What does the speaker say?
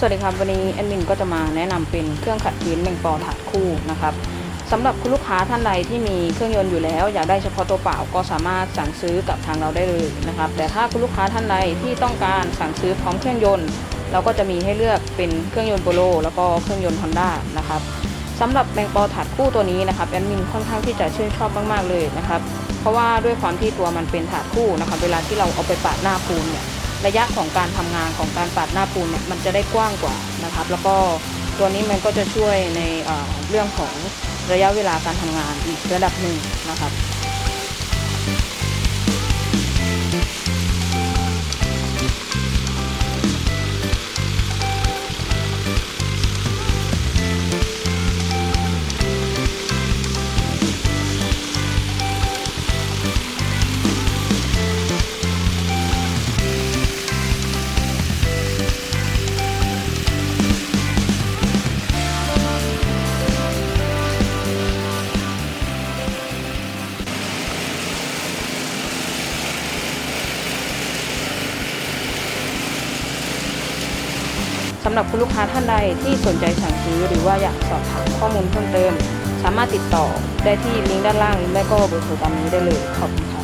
สวัสดีครับ วันนี้แอดมินก็จะมาแนะนำเป็นเครื่องขัดพื้นแมงปอถาดคู่นะครับสำหรับคุณลูกค้าท่านใดที่มีเครื่องยนต์อยู่แล้ว อยากได้เฉพาะตัวเปล่าก็สามารถสั่งซื้อกับทางเราได้เลยนะครับ แต่ถ้าคุณลูกค้าท่านใดที่ต้องการสั่งซื้อพร้อมเครื่องยนต์ เราก็จะมีให้เลือกเป็นเครื่องยนต์โปโลแล้วก็เครื่องยนต์ฮอนด้านะครับสำหรับแมงปอถาดคู่ตัวนี้นะครับแอดมินค่อนข้างที่จะชื่นชอบมากๆเลยนะครับเพราะว่าด้วยความที่ตัวมันเป็นถาดคู่นะครับเวลาที่เราเอาไปปาดหน้าปูนเนี่ย ระยะของการทำงานของการปาดหน้าปูนเนี่ยมันจะได้กว้างกว่านะครับ แล้วก็ตัวนี้มันก็จะช่วยในเอ่อเรื่องของระยะเวลาการทำงานอีกระดับหนึ่งนะครับ สำหรับคุณลูกค้าท่านใดที่สนใจสั่งซื้อหรือว่าอยากสอบถามข้อมูลเพิ่มเติม สามารถติดต่อได้ที่ลิงก์ด้านล่าง และก็เบอร์โทรตามนี้ได้เลยขอบคุณ